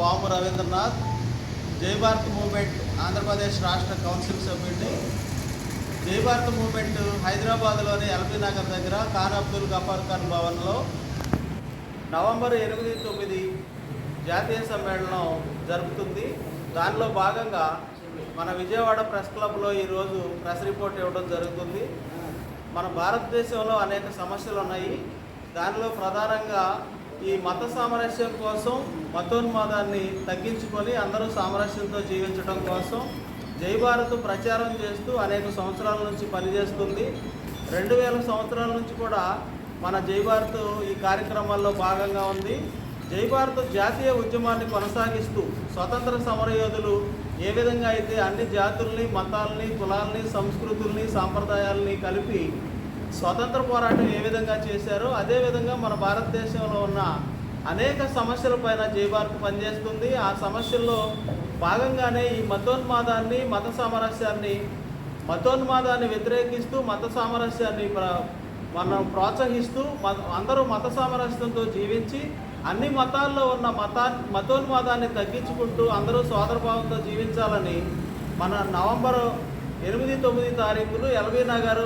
పాము రవీంద్రనాథ్ జై భారత్ మూమెంట్ ఆంధ్రప్రదేశ్ రాష్ట్ర కౌన్సిల్ సభ్యుడిని జై భారత్ మూమెంట్ హైదరాబాద్లోని ఎల్బీ నగర్ దగ్గర ఖాన్ అబ్దుల్ గఫార్ ఖాన్ భవన్లో నవంబర్ ఎనిమిది తొమ్మిది జాతీయ సమ్మేళనం జరుపుతుంది. దానిలో భాగంగా మన విజయవాడ ప్రెస్ క్లబ్లో ఈరోజు ప్రెస్ రిపోర్ట్ ఇవ్వడం జరుగుతుంది. మన భారతదేశంలో అనేక సమస్యలు ఉన్నాయి. దానిలో ప్రధానంగా ఈ మత సామరస్యం కోసం మతోన్మాదాన్ని తగ్గించుకొని అందరూ సామరస్యంతో జీవించడం కోసం జై భారత్ ప్రచారం చేస్తూ అనేక సంవత్సరాల నుంచి పనిచేస్తుంది. రెండు వేల సంవత్సరాల నుంచి కూడా మన జై భారత్ ఈ కార్యక్రమాల్లో భాగంగా ఉంది. జై భారత్ జాతీయ ఉద్యమాన్ని కొనసాగిస్తూ స్వతంత్ర సమరయోధులు ఏ విధంగా అయితే అన్ని జాతుల్ని మతాల్ని కులాల్ని సంస్కృతుల్ని సాంప్రదాయాల్ని కలిపి స్వతంత్ర పోరాటం ఏ విధంగా చేశారో అదేవిధంగా మన భారతదేశంలో ఉన్న అనేక సమస్యల పైన భారత్ పనిచేస్తుంది. ఆ సమస్యల్లో భాగంగానే ఈ మతోన్మాదాన్ని మత సామరస్యాన్ని మతోన్మాదాన్ని వ్యతిరేకిస్తూ మత సామరస్యాన్ని ప్ర- మనం ప్రోత్సహిస్తూ అందరూ మత సామరస్యంతో జీవించి అన్ని మతాల్లో ఉన్న మతా మతోన్మాదాన్ని తగ్గించుకుంటూ అందరూ సోదరభావంతో జీవించాలని మన నవంబర్ ఎనిమిది తొమ్మిది తారీఖులు ఎల్బీ నగర్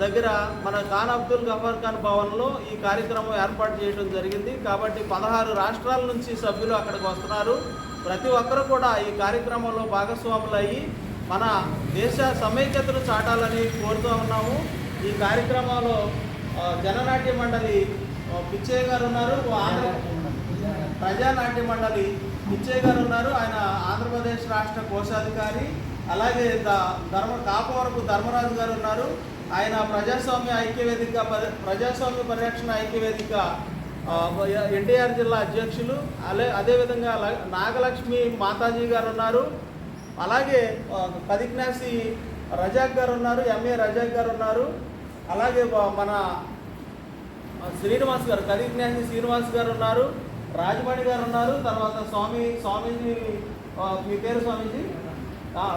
దగ్గర మన ఖాన్ అబ్దుల్ గఫర్ ఖాన్ భవన్లో ఈ కార్యక్రమం ఏర్పాటు చేయడం జరిగింది. కాబట్టి పదహారు రాష్ట్రాల నుంచి సభ్యులు అక్కడికి వస్తున్నారు. ప్రతి ఒక్కరు కూడా ఈ కార్యక్రమంలో భాగస్వాములయ్యి మన దేశ సమైక్యతను చాటాలని కోరుతూ ఉన్నాము. ఈ కార్యక్రమంలో జననాట్య మండలి పిచ్చయ్య గారు ఉన్నారు. ఆంధ్ర ప్రజానాట్య మండలి పిచ్చయ్య గారు ఉన్నారు. ఆయన ఆంధ్రప్రదేశ్ రాష్ట్ర కోశాధికారి. అలాగే ద- ధర్మ కాపవరపు ధర్మరాజు గారు ఉన్నారు. ఆయన ప్రజాస్వామ్య ఐక్యవేదిక పరి- ప్రజాస్వామ్య పరిరక్షణ ఐక్యవేదిక ఎన్టీఆర్ జిల్లా అధ్యక్షులు అలే అదేవిధంగా నాగలక్ష్మి మాతాజీ గారు ఉన్నారు అలాగే కదిజ్ఞాసి రజాక్ గారు ఉన్నారు ఎంఏ రజాక్ గారు ఉన్నారు అలాగే మన శ్రీనివాస్ గారు కదిజ్ఞాసి శ్రీనివాస్ గారు ఉన్నారు రాజమణి గారు ఉన్నారు తర్వాత స్వామి స్వామీజీ మీ పేరు స్వామీజీ?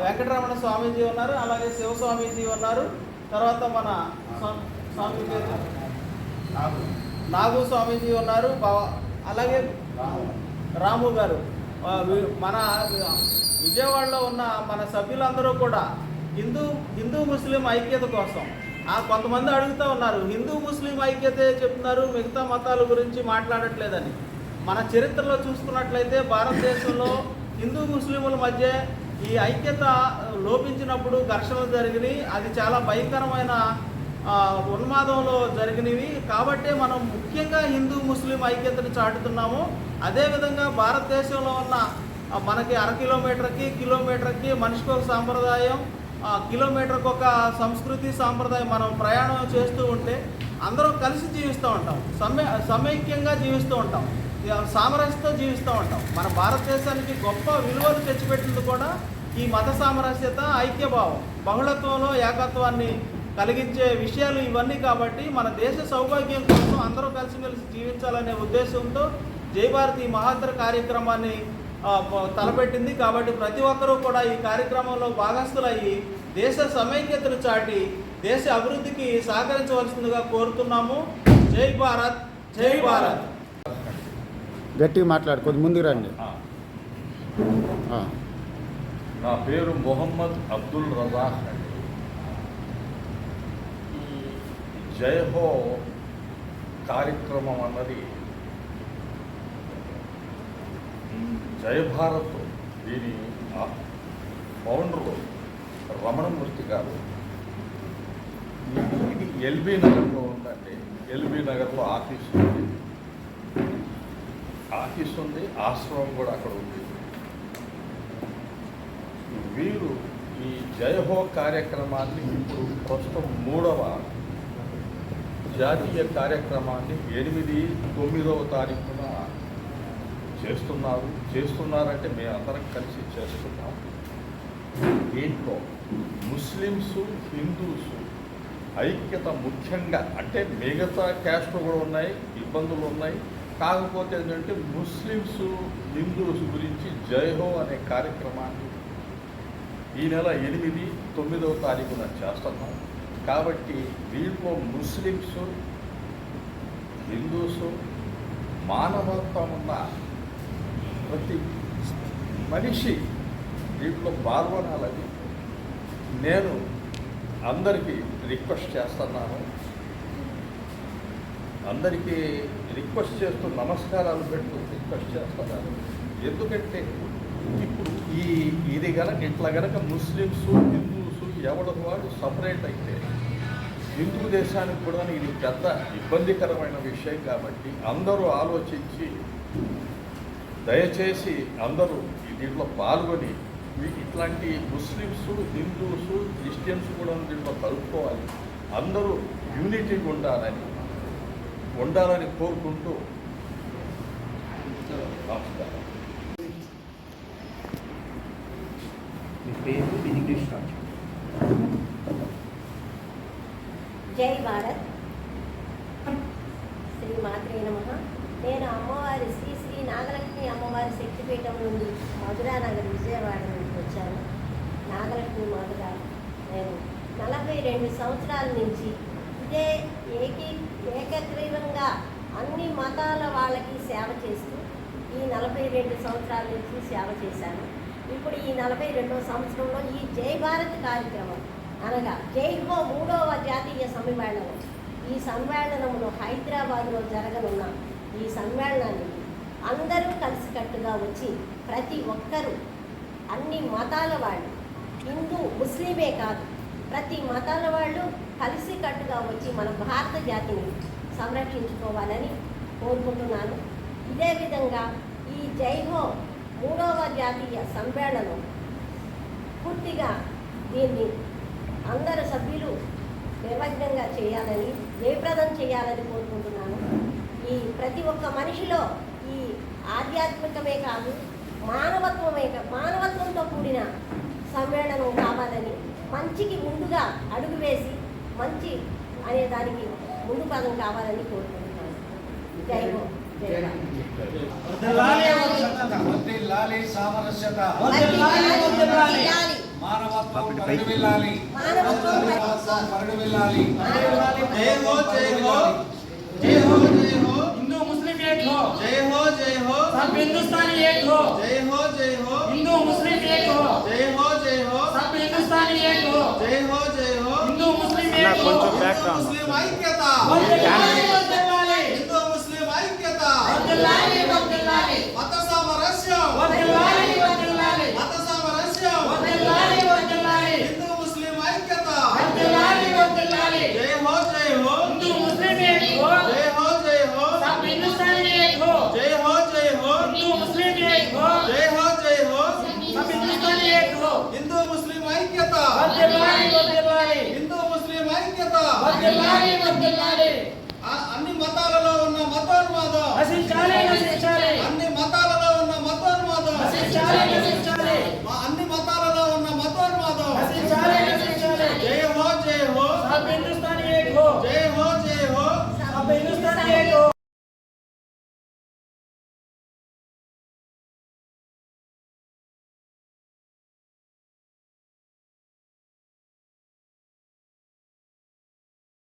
వెంకటరమణ స్వామీజీ ఉన్నారు. అలాగే శివస్వామీజీ ఉన్నారు. తర్వాత మన స్వా- స్వామి పేరు? నాగు. స్వామీజీ ఉన్నారు అలాగే రాము. గారు. మన విజయవాడలో ఉన్న మన సభ్యులందరూ కూడా హిందూ హిందూ ముస్లిం ఐక్యత కోసం ఆ కొంతమంది అడుగుతూ ఉన్నారు హిందూ ముస్లిం ఐక్యతే చెప్తున్నారు మిగతా మతాల గురించి మాట్లాడట్లేదని. మన చరిత్రలో చూసుకున్నట్లయితే భారతదేశంలో హిందూ ముస్లిముల మధ్య ఈ ఐక్యత లోపించినప్పుడు ఘర్షణలు జరిగినాయి. అది చాలా భయంకరమైన ఉన్మాదంలో జరిగినవి. కాబట్టే మనం ముఖ్యంగా హిందూ ముస్లిం ఐక్యతను చాటుతున్నాము. అదేవిధంగా భారతదేశంలో ఉన్న మనకి అర కిలోమీటర్కి కిలోమీటర్కి మనిషికి ఒక సాంప్రదాయం కిలోమీటర్కి ఒక సంస్కృతి సాంప్రదాయం మనం ప్రయాణం చేస్తూ ఉంటే అందరం కలిసి జీవిస్తూ ఉంటాం. సమ్య సమైక్యంగా జీవిస్తూ ఉంటాం. సామరస్యతో జీవిస్తూ ఉంటాం. మన భారతదేశానికి గొప్ప విలువలు తెచ్చిపెట్టింది కూడా ఈ మత సామరస్యత ఐక్యభావం బహుళత్వంలో ఏకత్వాన్ని కలిగించే విషయాలు ఇవన్నీ కాబట్టి మన దేశ సౌభాగ్యం కోసం అందరూ కలిసిమెలిసి జీవించాలనే ఉద్దేశంతో జై భారత్ ఈ మహత్తర కార్యక్రమాన్ని తలపెట్టింది. కాబట్టి ప్రతి ఒక్కరూ కూడా ఈ కార్యక్రమంలో భాగస్థులయ్యి దేశ సమైక్యతను చాటి దేశ అభివృద్ధికి సహకరించవలసిందిగా కోరుతున్నాము. జై భారత్ జై భారత్. గట్టిగా మాట్లాడు కొద్ది ముందుకు రండి. ఆ, ఆ. నా పేరు మొహమ్మద్ అబ్దుల్ రజాక్ అండి. ఈ జయహో కార్యక్రమం అన్నది జయభారత్ దీని ఆ ఫౌండరు రమణమూర్తి గారు. ఇది ఎల్బీ నగర్లో ఉందండి. ఎల్బీ నగర్లో ఆఫీస్ ఉంది. ఆఫీస్ ఉంది ఆశ్రమం కూడా అక్కడ ఉంది. వీరు ఈ జయహో కార్యక్రమాన్ని ఇప్పుడు ప్రస్తుతం మూడవ జాతీయ కార్యక్రమాన్ని ఎనిమిది తొమ్మిదవ తారీఖున చేస్తున్నారు. చేస్తున్నారంటే మేమందరం కలిసి చేస్తున్నాం. దీంట్లో ముస్లిమ్స్ హిందూస్ ఐక్యత ముఖ్యంగా అంటే మిగతా క్యాస్ట్ కూడా ఉన్నాయి ఇబ్బందులు ఉన్నాయి. కాకపోతే ఏంటంటే ముస్లిమ్స్ హిందూస్ గురించి జైహో అనే కార్యక్రమాన్ని ఈ నెల ఎనిమిది తొమ్మిదవ తారీఖున చేస్తున్నాం. కాబట్టి దీంట్లో ముస్లిమ్స్ హిందూస్ మానవత్వం ఉన్న ప్రతి మనిషి దీంట్లో పాల్గొనాలని నేను అందరికీ రిక్వెస్ట్ చేస్తున్నాను. అందరికీ రిక్వెస్ట్ చేస్తూ నమస్కారాలు పెడుతూ రిక్వెస్ట్ చేస్తున్నాను. ఎందుకంటే ఇప్పుడు ఈ ఇది గనక ఇట్లా గనక ముస్లిమ్స్ హిందూస్ ఎవడ వాడు సపరేట్ అయితే హిందూ దేశానికి కూడా ఇది పెద్ద ఇబ్బందికరమైన విషయం కాబట్టి అందరూ ఆలోచించి దయచేసి అందరూ దీంట్లో పాల్గొని ఇట్లాంటి ముస్లిమ్స్ హిందూస్ క్రిస్టియన్స్ కూడా దీంట్లో కలుపుకోవాలి. అందరూ యూనిటీగా ఉండాలని ఉండాలని కోరుకుంటూ నమస్కారం మీ పేరు మీ రాజు జై భారత్. శ్రీ మాత్రే నమ. నేను అమ్మవారి శ్రీ శ్రీ నాగలక్ష్మి అమ్మవారి శక్తిపీఠం నుండి మధురా నగర్ విజయవాడ నుండి వచ్చాను. నాగలక్ష్మి మధుర నేను నలభై రెండు సంవత్సరాల నుంచి ఇదే ఏకీ ఏకగ్రీవంగా అన్ని మతాల వాళ్ళకి సేవ చేస్తూ ఈ నలభై రెండు సంవత్సరాల నుంచి సేవ చేశాను. ఇప్పుడు ఈ నలభై రెండవ సంవత్సరంలో ఈ జై భారత్ కార్యక్రమం అనగా జై హో మూడవ జాతీయ సమ్మేళనం. ఈ సమ్మేళనంలో హైదరాబాద్లో జరగనున్న ఈ సమ్మేళనాన్ని అందరూ కలిసికట్టుగా వచ్చి ప్రతి ఒక్కరూ అన్ని మతాల వాళ్ళు హిందూ ముస్లిమే కాదు ప్రతి మతాల వాళ్ళు కలిసికట్టుగా వచ్చి మన భారత జాతిని సంరక్షించుకోవాలని కోరుకుంటున్నాను. ఇదే విధంగా ఈ జైహో మూడవ జాతీయ సమ్మేళనం. పూర్తిగా దీన్ని అందరు సభ్యులు నిర్వజ్ఞంగా చేయాలని జయప్రదం చేయాలని కోరుకుంటున్నాను. ఈ ప్రతి ఒక్క మనిషిలో ఈ ఆధ్యాత్మికమే కాదు మానవత్వమే మానవత్వంతో కూడిన సమ్మేళనం కావాలని మంచికి ముందుగా అడుగు వేసి మంచి అనే దానికి ముందు పదం కావాలని కోరుకుంటున్నాను. జై వర్ధిల్లాలి సామరస్యత వర్ధిల్లాలి, వర్ధిల్లాలి. మానవత్వం పరిడివిల్లాలి మానవత్వం మానవత్వం పరిడివిల్లాలి జై హో జై హో జై హో జై హో हिंदू मुस्लिम एक हो జై హో జై హో सब हिंदुस्तानी एक हो జై హో జై హో हिंदू मुस्लिम एक हो జై హో జై హో सब हिंदुस्तानी एक हो జై హో జై హో हिंदू मुस्लिम నా एक हो కొంచెం బ్యాక్గ్రౌండ్ ముస్లిం ఐక్యత ఐక్యత वर्दिल्लाली, वर्दिल्लाली, మత సామరస్యం वर्दिल्लाली, वर्दिल्लाली, మత సామరస్యం वर्दिल्लाली, वर्दिल्लाली, హిందూ ముస్లిం ఐక్యత वर्दिल्लाली, वर्दिल्लाली, జై హో జై హో हिंदू मुस्लिम एक हो జై హో జై హో सब हिंदुस्तानी एक हो జై హో జై హో हिंदू मुस्लिम एक हो జై హో జై హో सब हिंदुस्तानी एक हो హిందూ ముస్లిం ఐక్యత वर्दिल्लाली, वर्दिल्लाली, హిందూ ముస్లిం ఐక్యత वर्दिल्लाली, वर्दिल्लाली,